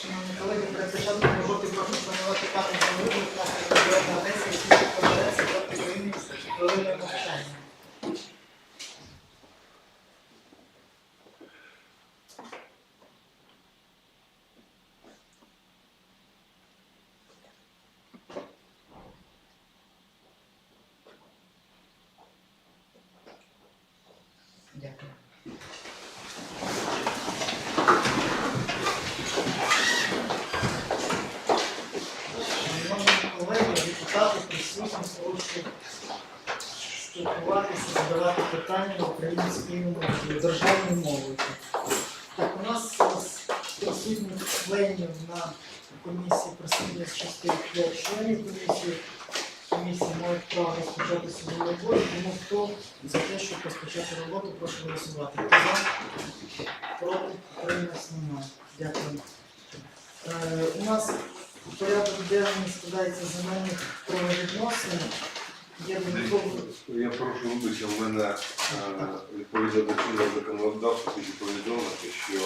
Шановні колеги, перед початком роботи прошу питання українською державною мовою. Так, у нас з присутніх членів на комісії присутні з 6 членів комісії. Комісія має право розпочати свою роботу, тому хто за те, щоб розпочати роботу, прошу голосувати. Хто за? Проти? Утримались? Немає. Дякую. Е, у нас порядок денний складається земельних правовідносин. Я прошу вибачення, в мене е, відповідно до чинного законодавства хочу повідомити, що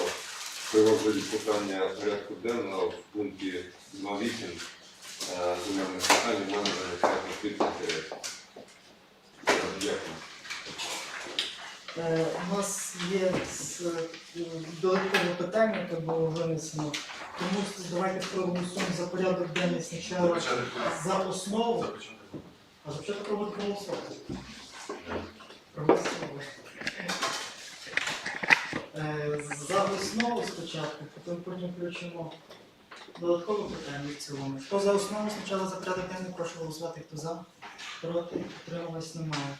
при розгляді питання порядку денного в пункті 2.8 е, земельних питань у мене виникає конфлікт інтересів. Дякую. Е, У нас є з- додаткове питання, яке було винесено. Тому давайте проголосуємо за порядок денний спочатку за основу. А за початок проводити голосувати. Проголосували. Е, За основу спочатку, потім потім включимо додаткове питання в цілому. Хто за основу спочатку за порядок денний, прошу голосувати. Хто за? Проти? Утрималось немає.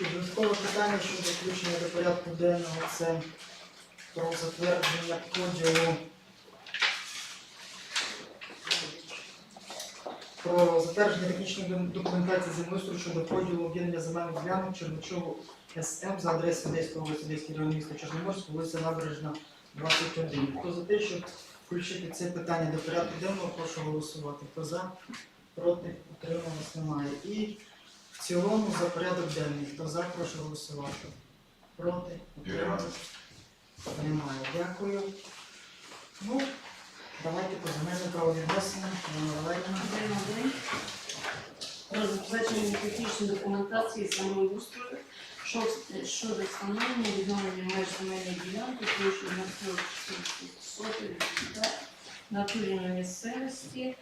І додаткове питання щодо включення до порядку денного це про затвердження поділу про затвердження технічної документації землеустрою щодо поділу об'єднання земельних ділянок Черничову СМ за адресою Одеської області, Одеський район міста Чорноморськ, вулиця Набережна, 21. Хто за те, щоб включити це питання до порядку денного, прошу голосувати. Хто за? Проти? Утрималось немає. І в цілому за порядок денний. Хто за, прошу голосувати. Проти? Утрималось? Немає. Дякую. Ну, давайте по земельним правовідносинам. Про затвердження технічної документації землеустрою що- щодо встановлення відновлення меж земельної ділянки площею на 44 в натурі на місцевості.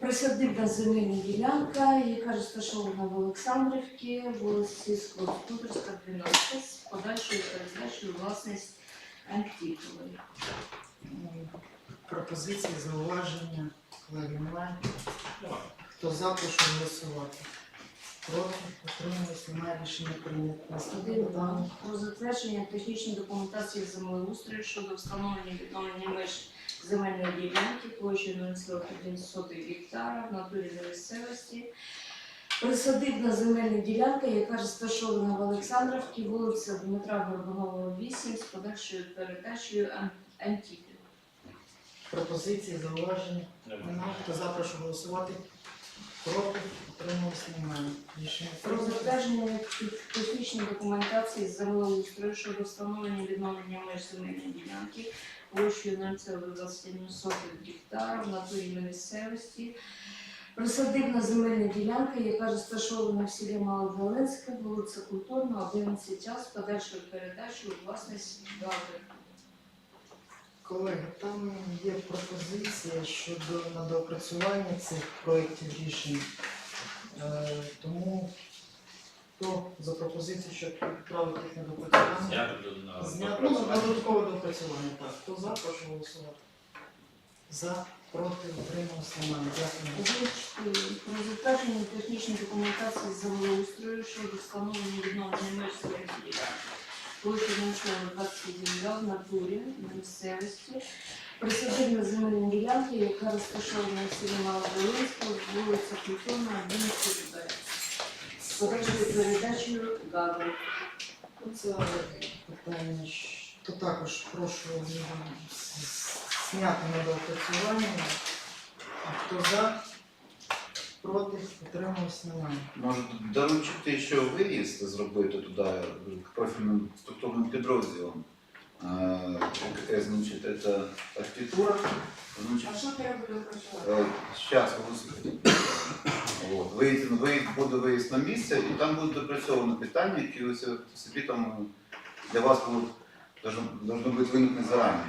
Присадибна земельна ділянка, яка розташована в Олександрівці, вулиці Сільськогосподарська, 12, з подальшою передачею власність Антікової. Пропозиції, зауваження. Колеги немає. Хто за, прошу голосувати. Проти? Утримались? Немає рішення прийнято. Наступне Один питання. Про затвердження технічної документації землеустрою щодо встановлення відновлення меж земельної ділянки площею 0,1 гектара в натурі на місцевості. Присадибна земельна ділянка, яка розташована в Олександрівці, вулиця Дмитра Горбунова, 8, з подальшою передачею Ан- Антіпів. Пропозиції, зауваження. Немає. Хто за, прошу голосувати. Проти? Утримались? Немає. Рішення Про затвердження технічної документації з землеустрою щодо встановлення відновлення меж земельної ділянки площею 0,27 гектара в натурі на місцевості. Присадибна земельна ділянка, яка розташована в селі Маловолинське, вулиця Культурна, 11 час, з подальшою передачею у власність Гаври. Колеги, там є пропозиція щодо надоопрацювання цих проєктів рішень. Е, Тому хто за пропозицію, щоб відправити їх на? Зняти на Зняти ну, на додаткове доопрацювання. Так, хто за, прошу голосувати. За, проти, утримався, немає. Дякую. Озвучити про затвердження технічної документації з землеустрою щодо встановлення відновлення меж земельної ділянки. Площа 0,22 в натурі на місцевості. Присадибна земельна ділянка, яка розташована в селі Маловолинська, вулиця Культурна, 11 Б. З подальшою передачею Гаври. Це питання, то також прошу зняти на доопрацювання. А хто за, проти, утримався, немає. Може доручити ще виїзд зробити туди к профільним структурним підрозділам А, э, Значит, это архитектура. Значит, А що треба допрацювати? Сейчас вот. Виїзд, виїзд, буде виїзд на місце, і там буде допрацьовано питання, які ви собі- там для вас должно, должно бути виникнути зарані.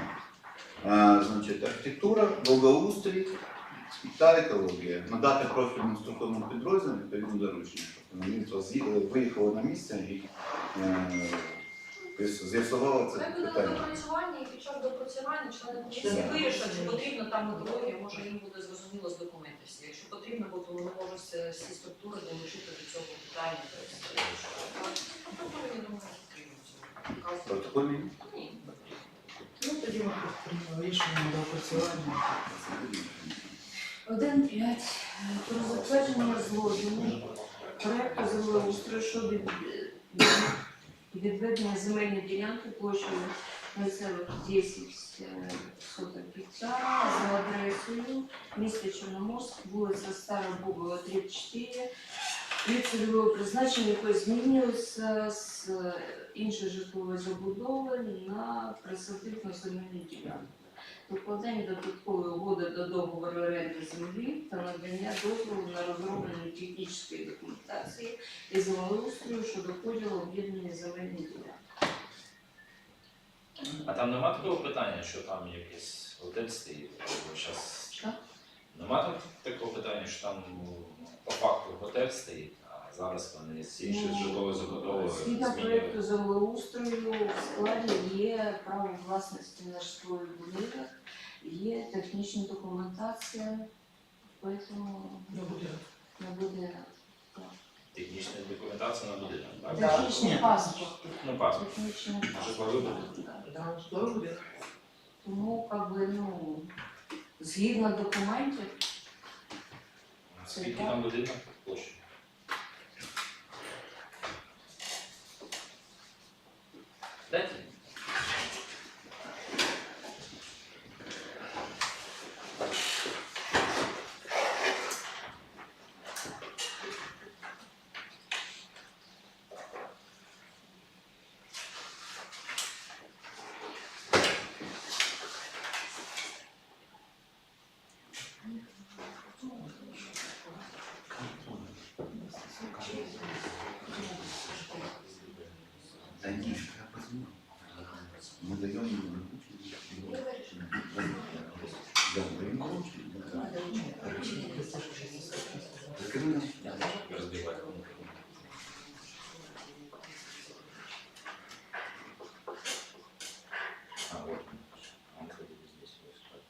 Значить, архітектура, благоустрій та екологія. Надати профільному структурному підрозділу відповідно доручення. Тобто з'їхало- виїхало на місце і е, з'ясувало це Ми будемо питання. допрацювання і під час допрацювання члени комісії Так. вирішать, чи потрібна там методологія, може їм буде зрозуміло з документів. всі. Якщо потрібно, бо то вони можуть всі- всі структури долучити до цього питання. тобто. Ну, я думаю, що приймуть. Протокольний? Ні. Ну тоді ми приймемо рішення до опрацювання. 1.5. Про затвердження зложення проекту землеустрою щодо відведення земельної ділянки площею 0,10 соток гектара за адресою міста Чорноморськ, вулиця Стара Бубова, 34, і цільове призначення, яке змінюється з іншої житлової забудови на присадибну земельну ділянку. Докладання додаткової угоди до договору оренди землі та надання дозволу на розроблення технічної документації і землеустрою щодо поділу об'єднаної земельної ділянки. А там нема такого питання, що там якийсь готель стоїть, або Нема такого питання, що там ну, по факту готель стоїть, зараз вони з іншої Ну, житлової забудови Згідно проєкту землеустрою в складі є право власності на житловий будинок, є технічна документація, тому буде. не буде Технічна документація на будинок, так? Да. технічний паспорт. Ну, паспорт. Технічний Житловий паспорт. будинок. да. Да, житловий будинок. Тому как би, ну, згідно документів, Скільки там будинок площі? Дайте. Да нет, я возьму. Мы даем ему Да, даем ручки. Так и мы- Розбивати. А, вот. Он ходит здесь. вот.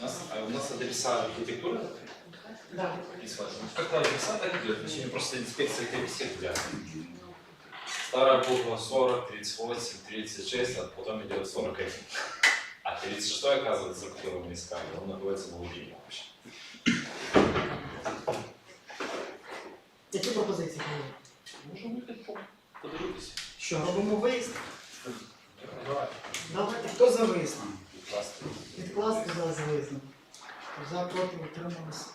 У нас, а у нас адреса архитектуры Да. прислали. Ну, как адреса так идет. Мы сегодня просто инспекция комиссии гуляет. Старая буква 40, 38, 36, а потом идет 41. А 36 оказывается, за которого мы искали, он находится в глубине вообще. Які пропозиції були? Можем выехать по подивитися. Що, робимо виїзд? Давай. Давайте, хто за виїзд? За проти утрималися.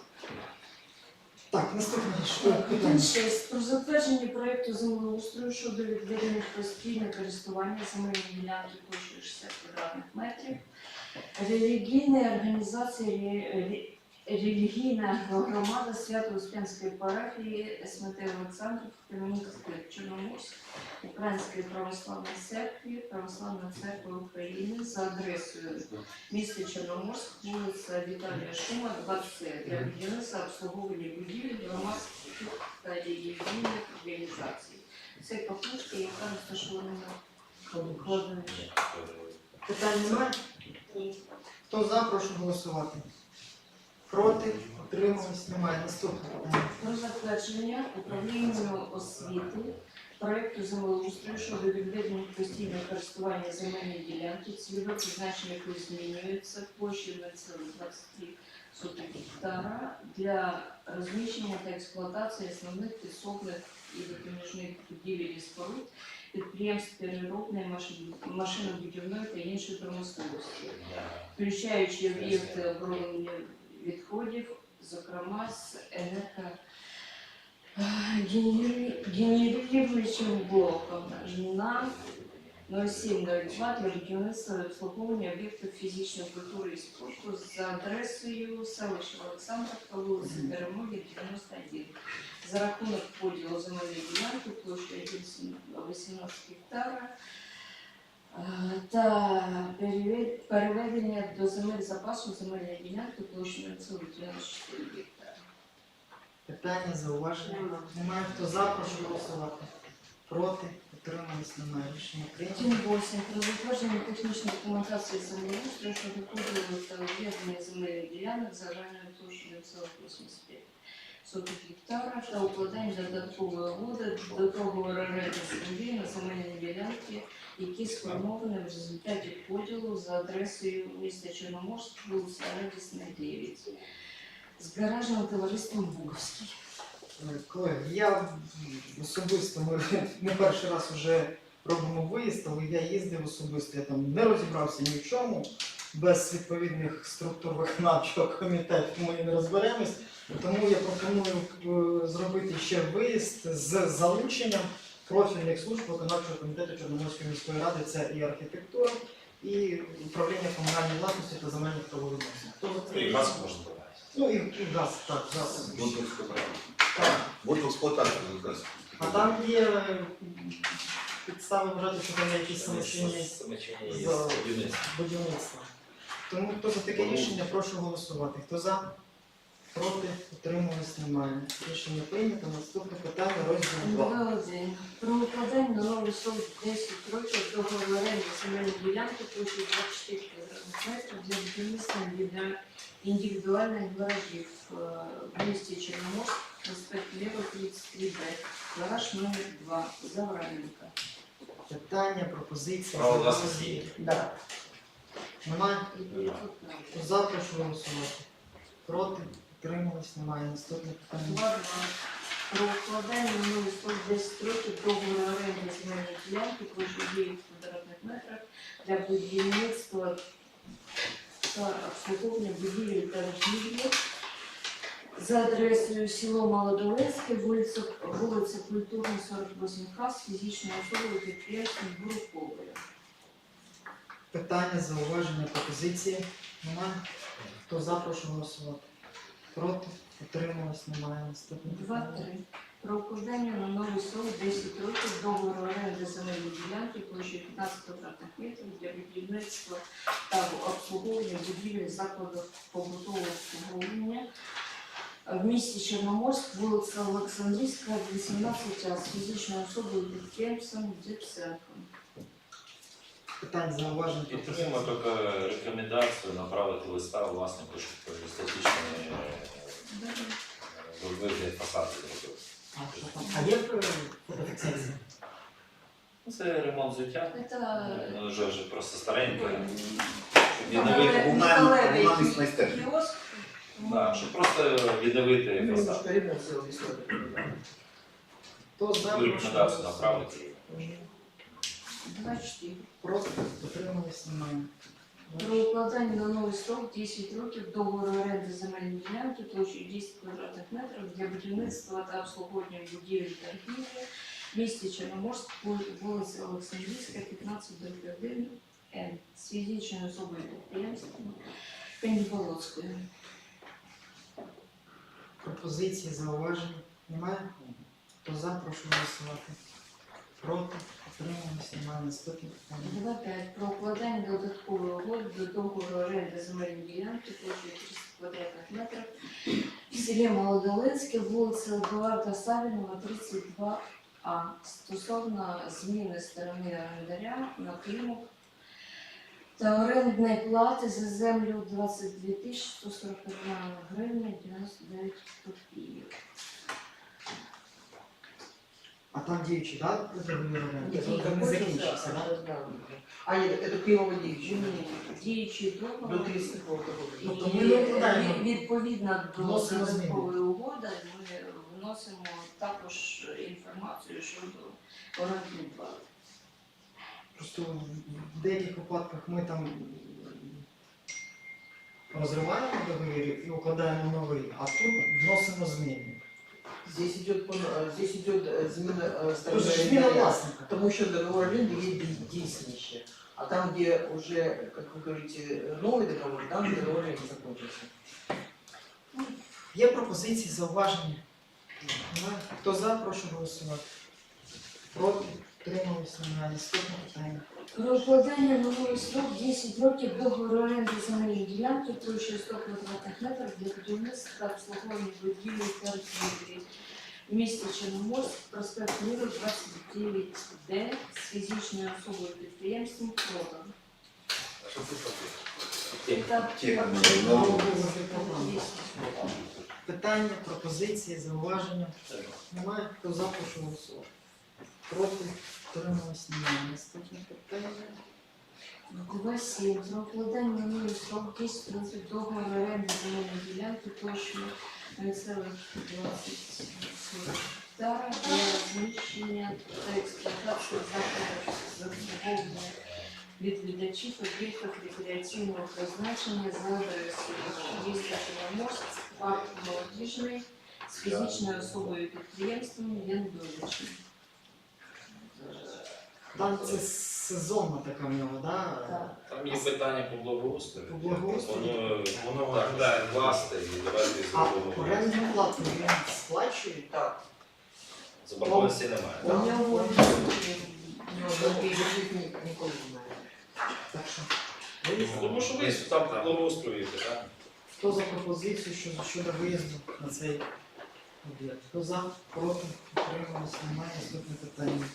Так, наступне що питання. 1.6. Про затвердження проєкту землеустрою щодо відведення в постійне користування земельної ділянки площею 60 квадратних метрів. релігійної організації рі- рі- Релігійна громада Свято-Успенської парафії СМТ Олександрів Кам'янської Чорноморськ Української православної церкви Православної церкви України за адресою місто Чорноморськ, вулиця Віталія Шума, 20 для будівництва обслуговування будівель громадських та релігійних організацій. Це покупка, яка розташована на кладовищі. Питань немає? Хто за, прошу голосувати. Проти, утримались, немає. Наступне. Про затвердження управлінню освіти проекту землеустрою щодо відведення в постійне користування земельної ділянки, цільове призначення якої змінюється площею 0,23 сотих гектара для розміщення та експлуатації основних підсобних і допоміжних будівель і споруд, підприємств переробної машинобудівної та іншої промисловості включаючи об'єкти оброблення відходів, зокрема з енерго генери- генерирующим блоком на 0702 для будівництва і обслуговування об'єктів фізичної культури і спорту за адресою селища Олександрівка, вулиця Перемоги, 91. За рахунок поділу земельної ділянки площею 18 гектара е, та переведення до земель запасу земельної ділянки площею 94 гектара. Питання зауваження. Немає хто за, прошу голосувати. Проти, Утримались? немає рішення прийнято. 8. Про затвердження технічної документації землеустрою щодо поділу та об'єднання земельних ділянок загальною площею 85 40 гектарах та укладання додаткової угоди до договору оренди землі на земельні ділянки, які сформовані в результаті поділу за адресою міста Чорноморськ, вулиця Радісна, 9, з гаражним товариством Буговський. Е, колеги, я особисто ми не перший раз вже робимо виїзд, але я їздив особисто, я там не розібрався ні в чому. Без відповідних структурних виконавчого комітету ми не розберемось. Тому я пропоную е, зробити ще виїзд з залученням профільних служб виконавчого комітету Чорноморської міської ради, це і архітектура, і управління комунальної власності та земельних правовідносин. Хто за це? Ну, газ можно добавить. Ну і, і газ, так, газ. Вот в експлуатацію. Так. Вот експлуатацію якраз. А там є підстави вважати, що там є якісь юности. будівництва. Тому хто за таке рішення, прошу голосувати. Хто за? Проти? Утримувались немає. Рішення прийнято. Наступне питання розділ 2. Один. Про укладання на новий срок 10 років договору оренди земельної ділянки площею 24 квадратних метрів для будівництва індивідуаль- індивідуальних гаражів е, в місті Чорноморськ, проспект Лева 33Б, гараж номер 2, Завраненка. Питання, пропозиції. Право власності. Да. Немає? І перекладна. Хто за, прошу голосувати. Проти? Утримувались немає. Наступне питання. Про укладання на новий срок 10 років договору оренди земельної ділянки площею 9 квадратних метрів для будівництва та обслуговування будівель та торгівлі за адресою село Молодолецьке, вулиця, вулиця Культурна, 48К з фізичною особою підприємством Буруковою. Питання, зауваження, пропозиції. Немає? Хто за, прошу голосувати. Проти? Утримувались немає. Наступне питання. 2-3. Про укладання на новий срок 10 років договору оренди земельної ділянки площею 15 квадратних метрів для будівництва та обслуговування будівель закладів побутового обслуговування в місті Чорноморськ, вулиця Олександрійська, 18 а з фізичною особою підприємством Діпсенком. Питань, зауважень, Підтримуємо тільки рекомендацію направити листа власнику, щоб статичний вигляд фасаду зробив. А, є е, фотофіксація? Ну, Це ремонт взуття. Це Ну, вже, вже просто стареньке. м, Відновити, комунальний- кіоск. да, щоб просто відновити Ну, фасад. Хто за, прошу Рекомендацію направити. 2-4. Проти? Утримувались немає. Про укладання на новий строк 10 років договору оренди земельної ділянки площею 10 квадратних метрів для будівництва та обслуговування будівель торгівлі в місті Чорноморськ, вул- вулиця Олександрійська, 15 1 Н з фізичною особою підприємством Пеніболоцькою. Пропозиції, зауваження немає? Хто за, прошу голосувати. Проти? Утримувались немає. Наступне питання. 2.5. Про укладання додаткової угоди до договору оренди земельної ділянки площею 300 квадратних метрів в селі Молодолинське, вулиця Едуарда Савінова, 32А, стосовно зміни сторони орендаря на клімок та орендної плати за землю 22 тисячі 141 гривня 99 копійок. А там діючий, так? Оренди? Нет, Він не закінчився, а так? А, нет, это Климова девичья. Ні, Діючий договор. До 30 года. Тобто ми не вкладаємо. відповідно до Вносимо зміни. додаткової угоди ми вносимо також інформацію щодо орендної плати. Просто в деяких випадках ми там розриваємо договір і укладаємо новий, а тут вносимо зміни. Здесь идет, пон- э, здесь идет э, замена э, Тож стороны зміна арендаря. власника. Потому что договор аренды есть де- действующий. А там, где уже, как вы говорите, новый договор, там договор аренды закончился. Є пропозиції, зауваження? Немає? Хто за, прошу голосувати. Проти, Утримались, немає. Наступне питання. Про укладання минулий срок 10 років договору оренди земельної ділянки площею 100 квадратних метрів для будівництва та обслуговування будівлі та торгівлі в місті Чорноморськ, проспект Миру 29Д з фізичною особою підприємством ты смотришь? Це ну, визнати програму. Питання, пропозиції, зауваження? Немає. Хто за, прошу голосувати. Проти, утримались, немає. Наступне питання. 2.7. Про укладання минулий срок 10 років договору оренди земельної ділянки площею 0,20 гектара для розміщення та експлуатації закладів з відвідачів об'єктів рекреаційного призначення за адресою міста Чорноморськ, парк молодіжний з фізичною особою підприємством Яндовичем. Там це сезонна така в нього, да? Так. Там є питання по благоустрою. По благоустрою. Воно, воно виглядає класно і давайте А зробимо. орендну плату він сплачує? Так. Заборгованості немає. У нього У него других ни- никого не знаю. Так що, виїзд. Тому що ви там благоустроїте, так? Хто за пропозицію щодо, щодо виїзду на цей об'єкт? Хто за, проти, утримались, немає. Наступне питання.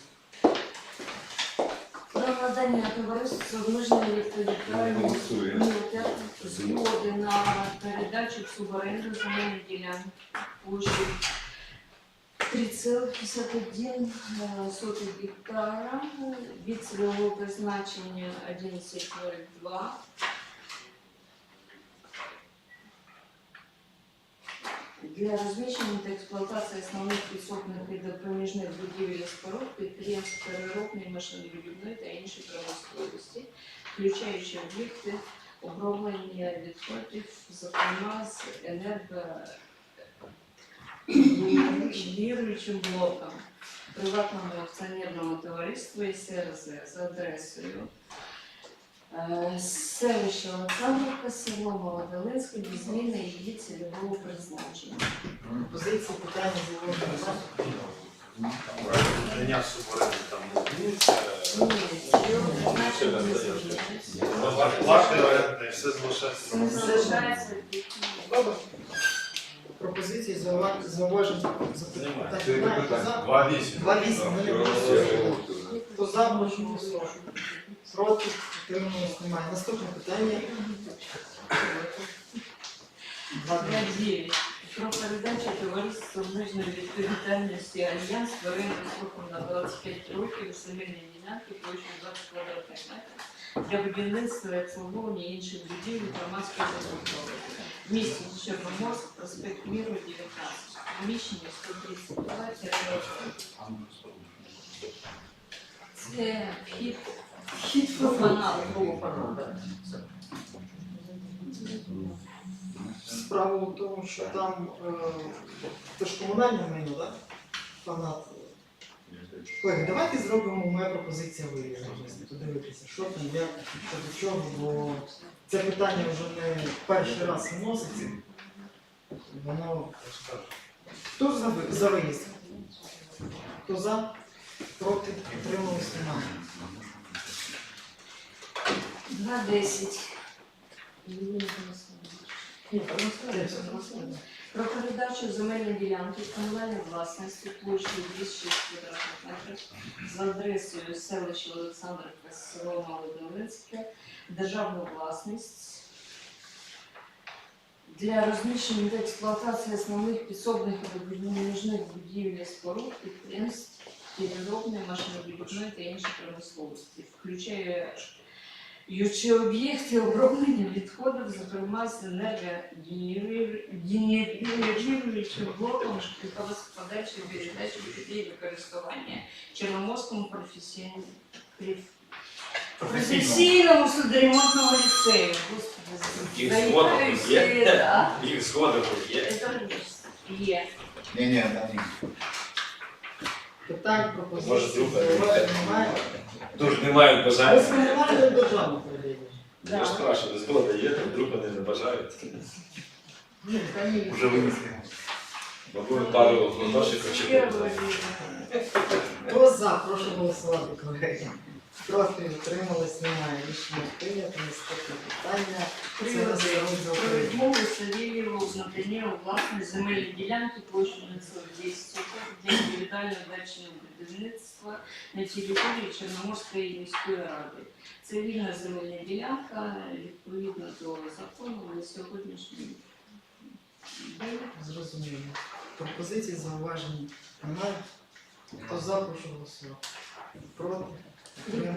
Про товариства з обмеженою відповідальністю Голосує. згоди на передачу в суборенду земельної ділянки. Площею 3,51 сотих гектара від цільового призначення 1102 для розміщення та експлуатації основних підсобних і допоміжних будівель споруд підприємств переробної машинобудівної та іншої промисловості, включаючи об'єкти оброблення відходів, зокрема з енергогенеруючим блоком приватному акціонерному товариству СРЗ за адресою е, селище Олександрівка, село Молодолинське, без зміни її цільового призначення. Пропозиції, питання. Прийняв там. Плати оренди, все залишається. Це залишається Добре. Пропозиції, заува- зауваження, запитання. Два вісім. Два вісім. Хто за, прошу голосувати. Проти, утримались, немає. Наступне питання. Два Для 9. Про передачу товариству з обмеженою відповідальності Альянс в оренду сроком на 25 років земельної ділянки площею 20 квадратних метрів для будівництва і обслуговування інших будівель громадської забудови. Місті Чорноморськ, проспект Міру, 19. Приміщення 132 Це вхід, вхід в фанал. Справа в тому, що там е, це ж комунальне майно, так? Фанат. Колеги, давайте зробимо моя пропозиція виїзду, подивитися, що там, як, що до чого, бо це питання вже не перший раз вноситься. Воно. Хто за, ви- за виїзд? Хто за? Проти? Утримались немає. 2.10. Ні, проголосуємо. Про передачу земельної ділянки в комунальній власності площею 206 квадратних метрів за адресою селища Олександрівка, село Малодолинське, державну власність для розміщення та експлуатації основних підсобних і допоміжних будівель споруд підприємств переробної, машинобудівної та іншої промисловості, включає Ючі об'єкти оброблення відходів, зокрема з енергогенеруючим блоком шляховосподачі передачі людей використання Чорноморському професійному професійному судоремонтному ліцею. Господи, є? Їх згода є. Є. Ні, ні, там ні. Питань, Може, пропозицій, друга немає. Дуже не мають Ви бажання. державну передачу? Я ж спрашиваю, згода є, вдруг вони не бажають. Ні, та ні. Уже винесли. Могу пару грошей хочу. видно. Хто за? Прошу голосувати, колеги. Проти утримались, немає. Рішення прийнято. Наступне питання. Це розділ Про відмову Савєлєву в наданні у власність земельної ділянки площею на 10 соток для індивідуального дачного будівництва на території Чорноморської міської ради. Це вільна земельна ділянка, відповідно до закону на сьогоднішній день. Зрозуміло. Пропозиції, зауважень немає. Хто за, прошу голосувати. Проти? Немає.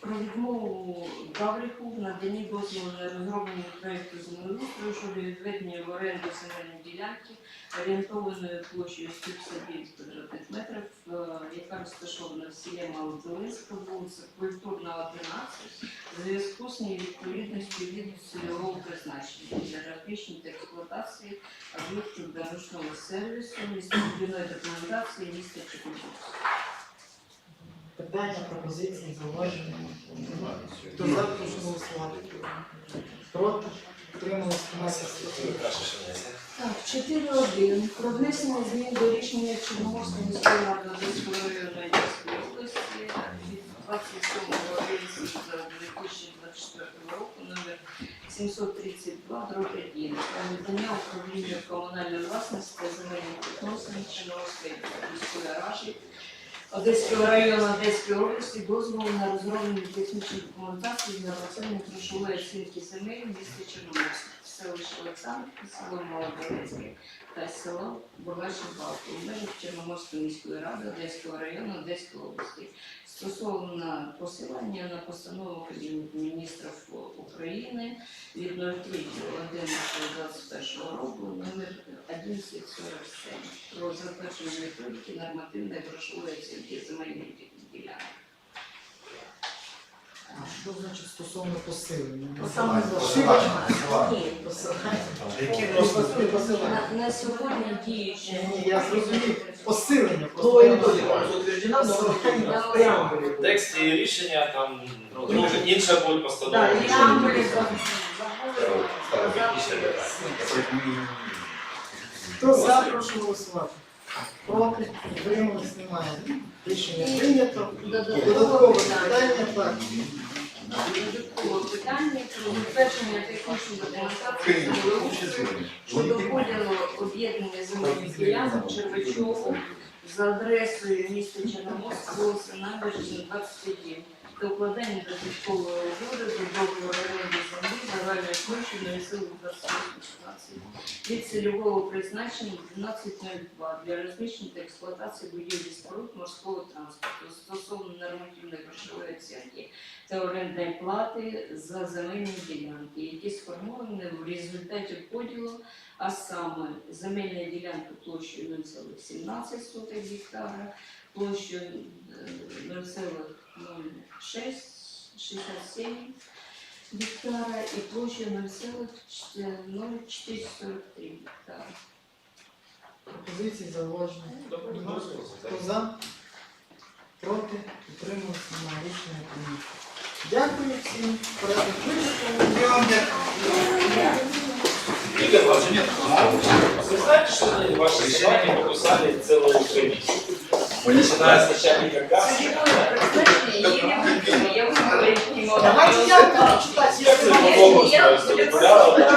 Про відмову Гавріку в наданні дозволу на розроблення землеустрою щодо відведення в оренду земельної ділянки орієнтованою площею 159 квадратних метрів, е, яка розташована в селі Малозелинська, вулиця Культурна, 11, в зв'язку з невідповідністю від цільового призначення для графічної та експлуатації об'єктів дорожнього сервісу, містобудівної документації міста Чекунівська. Питання, пропозиції, зауваження. Хто за, прошу голосувати. Проти? Утримались, немає. Так, 4.1. Про внесення змін до рішення Чорноморської міської ради Одеської районної Одеської області від 27 вересня 2024 року номер 732 дроб 1 про надання управління комунальної власності та земельних відносин Чорноморської міської ради Одеського району Одеської області дозволу на розроблення технічної документації для оцінки грошової оцінки земель міста Чорноморськ, селище Олександрівки, село Молодорецьке та село Бургашин Балки у межах Чорноморської міської ради Одеського району Одеської області стосовно посилання на постанову Кабінету міністрів України від 03.11.21 року номер 1147 про затвердження методики нормативної грошової оцінки земельних ділянок. А що значить стосовно посилення? Посилання. Посилення. Ні, Посилання. Які Посилення. Посилення. на, на сьогодні діючі. Ні, я зрозумів. Посилення. Но просто. методика уже утверждена, Да. в тексті рішення там друге, інша буде постанова. і Хто за, прошу голосувати. Проти? Утримались, немає. Рішення прийнято. Додаткове питання. так. Додаткове питання про затвердження технічної документації землеустрою щодо поділу об'єднання земельних ділянок Червачову за адресою міста Черноморського вулиця Набережна, 21. До укладання додаткової угоди до договору оренди землі загальної площі на 2816 від цільового призначення 1202 для розміщення та експлуатації будівлі споруд морського транспорту стосовно нормативної грошової оцінки та орендної плати за земельні ділянки, які сформовані в результаті поділу, а саме земельна ділянка площею 0,17 гектара, площею е, 0,0667 гектара і площею 0,0443 гектара. Пропозиції, зауваження. Хто за? Проти? Утримались, немає. Рішення прийнято. Дякую всім. Порядок вичерпаний. Я вам дякую. Игорь Владимирович, вы знаете, что они, ваши собаки покусали целую комиссию? Начиная не я виправити не. Давайте я буду читать. Я- строится.